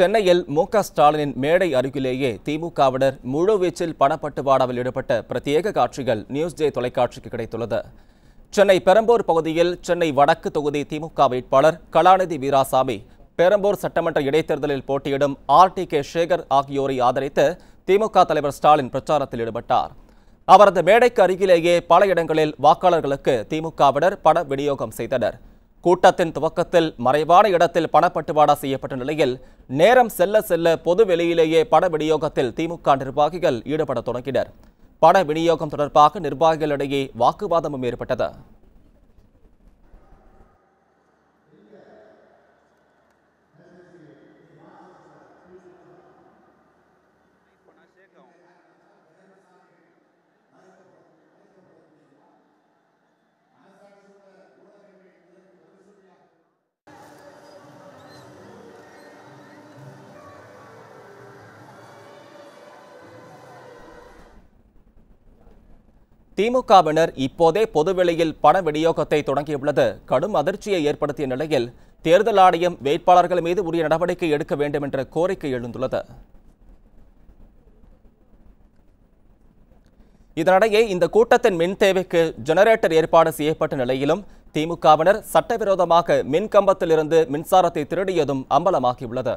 சென்னையில் மு க ஸ்டாலினின் மேடை அருகிலேயே திமுகவினர் முழுவீச்சில் பணப்பட்டுவாடாவில் ஈடுபட்ட பிரத்யேக காட்சிகள் நியூஸ் ஜே தொலைக்காட்சிக்கு கிடைத்துள்ளது. சென்னை பெரம்பூர் பகுதியில் சென்னை வடக்கு தொகுதி திமுக வேட்பாளர் கலாநிதி வீராசாமி பெரம்பூர் சட்டமன்ற இடைத்தேர்தலில் போட்டியிடும் ஆர் டி கே சேகர் ஆகியோரை ஆதரித்து திமுக தலைவர் ஸ்டாலின் பிரச்சாரத்தில் ஈடுபட்டார். அவரது மேடைக்கு அருகிலேயே பல இடங்களில் வாக்காளர்களுக்கு திமுகவினர் பண விநியோகம் செய்தனர். கூட்டத்தின் துவக்கத்தில் மறைவான இடத்தில் பணப்பட்டுவாடா செய்யப்பட்ட நிலையில் நேரம் செல்ல செல்ல பொது வெளியிலேயே பண விநியோகத்தில் திமுக நிர்வாகிகள் ஈடுபட தொடங்கினர். பண விநியோகம் தொடர்பாக நிர்வாகிகளிடையே வாக்குவாதமும் ஏற்பட்டது. திமுகவினர் இப்போதே பொதுவெளியில் பண விநியோகத்தை தொடங்கியுள்ளது. கடும் அதிர்ச்சியை ஏற்படுத்திய நிலையில் தேர்தல் ஆணையம் வேட்பாளர்கள் மீது உரிய நடவடிக்கை எடுக்க வேண்டும் என்ற கோரிக்கை எழுந்துள்ளது. இதனிடையே இந்த கூட்டத்தின் மின் தேவைக்கு ஜெனரேட்டர் ஏற்பாடு செய்யப்பட்ட நிலையிலும் திமுகவினர் சட்டவிரோதமாக மின் கம்பத்திலிருந்து மின்சாரத்தை திருடியதும் அம்பலமாகியுள்ளது.